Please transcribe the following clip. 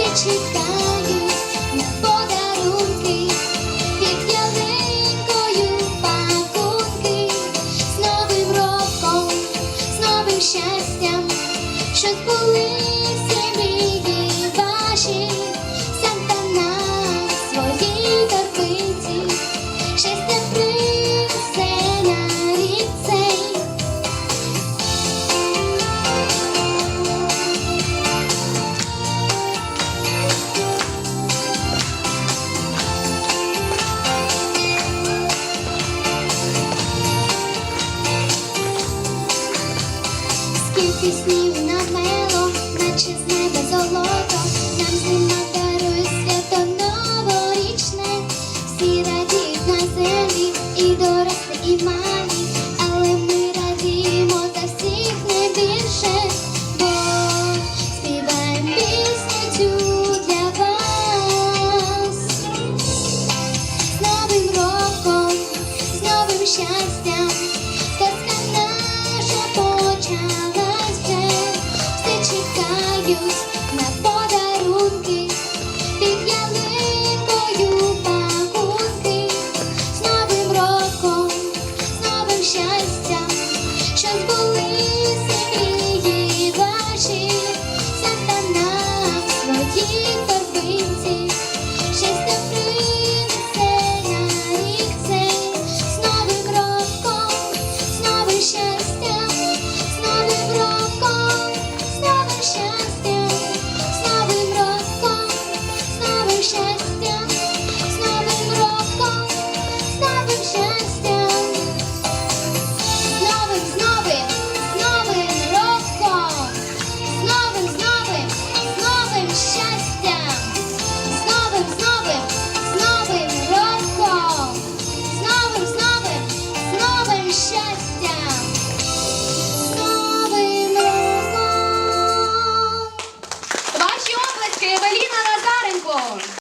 всі чекають на подарунки, під ялинкою пакунки, з новим роком, з новим щастям, що збули всі. Скільки снів намело, наче з неба золото, нам зима дарує свято новорічне, всі радіють на землі, і дорослі, і малі, але ми радіємо за всіх не більше, бо співаємо пісню цю для вас. З новим роком, з новим щастям, казка